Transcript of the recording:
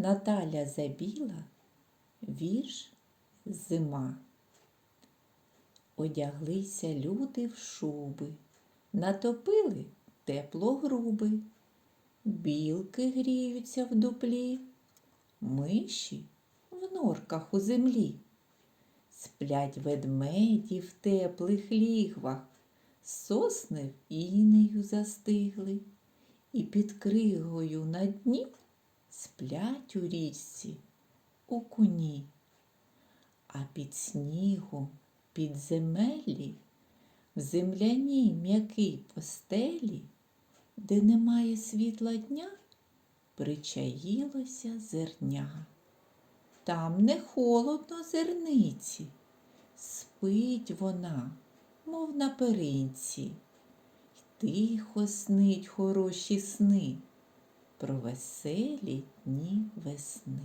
Наталя Забіла, вірш Зима. Одяглися люди в шуби, натопили тепло груби, білки гріються в дуплі, миші в норках у землі. Сплять ведмеді в теплих лігвах, сосни інею застигли, і під кригою на дні сплять у річці окуні, а під снігом, під земелі, в земляній м'якій постелі, де немає світла дня, причаїлося зерня. Там не холодно зерниці, спить вона, мов на перинці, й тихо снить хороші сни про веселі дні весни.